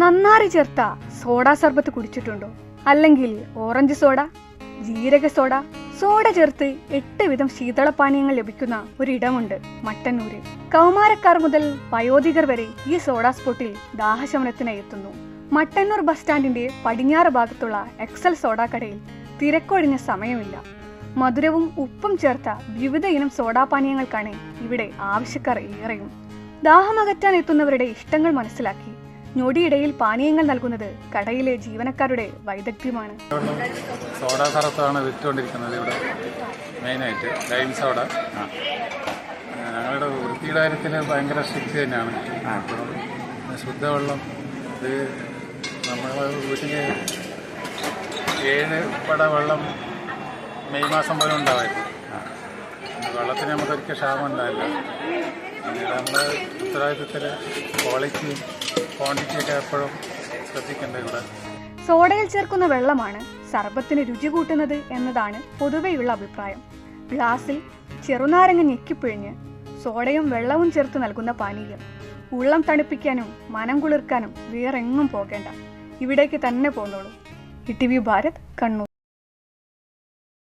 നന്നാറി ചേർത്ത സോഡ സർബത്ത് കുടിച്ചിട്ടുണ്ടോ? അല്ലെങ്കിൽ ഓറഞ്ച് സോഡ ജീരക സോഡ സോഡ ചേർത്ത് എട്ട് വിധം ശീതളപാനീയങ്ങൾ ലഭിക്കുന്ന ഒരിടമുണ്ട് മട്ടന്നൂരിൽ കൗമാരക്കാർ മുതൽ വയോധികർ വരെ ഈ സോഡാ സ്പോട്ടിൽ ദാഹശമനത്തിനായി എത്തുന്നു. മട്ടന്നൂർ ബസ് സ്റ്റാൻഡിന്റെ പടിഞ്ഞാറ് ഭാഗത്തുള്ള എക്സൽ സോഡ കടയിൽ തിരക്കൊഴിഞ്ഞ സമയമില്ല. മധുരവും ഉപ്പും ചേർത്ത വിവിധ ഇനം സോഡാപാനീയങ്ങൾക്കാണ് ഇവിടെ ആവശ്യക്കാർ ഏറെയും. ദാഹമകറ്റാൻ എത്തുന്നവരുടെ ഇഷ്ടങ്ങൾ മനസ്സിലാക്കി ഞൊടിയിടയിൽ പാനീയങ്ങൾ നൽകുന്നത് കടയിലെ ജീവനക്കാരുടെ വൈദഗ്ധ്യമാണ്. സോഡ സർബത്താണ് വിറ്റുകൊണ്ടിരിക്കുന്നത് ഇവിടെ. മെയിനായിട്ട് ലൈം സോഡ. ഞങ്ങളുടെ വൃത്തിയുടെ കാര്യത്തിൽ ഭയങ്കര സ്ട്രിക്റ്റ് തന്നെയാണ്. ശുദ്ധവെള്ളം ഇത് നമ്മളെ വീട്ടിൽ ഏഴ് പട വെള്ളം മെയ് മാസം പോലെ ഉണ്ടാവായിരുന്നു. വെള്ളത്തിന് നമുക്കൊരിക്കൽ ക്ഷാമം ഉണ്ടാവില്ല. പിന്നീട് നമ്മളെ ഉത്തരവാദിത്തത്തിൽ ക്വാളിറ്റിയും ക്വാണ്ടിറ്റിയൊക്കെ എപ്പോഴും ശ്രദ്ധിക്കേണ്ടത് ഇവിടെ. സോഡയിൽ ചേർക്കുന്ന വെള്ളമാണ് സർബത്തിന് രുചി കൂട്ടുന്നത് എന്നതാണ് പൊതുവെയുള്ള അഭിപ്രായം. ഗ്ലാസിൽ ചെറുനാരങ്ങ ഞെക്കിപ്പിഴിഞ്ഞ് സോഡയും വെള്ളവും ചേർത്ത് നൽകുന്ന പാനീയം. ഉള്ളം തണുപ്പിക്കാനും മനം കുളിർക്കാനും വേറെങ്ങും പോകേണ്ട. ഇവിടേക്ക് തന്നെ പോന്നോളൂ. E T V Bharat Kannur.